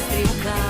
стрілка.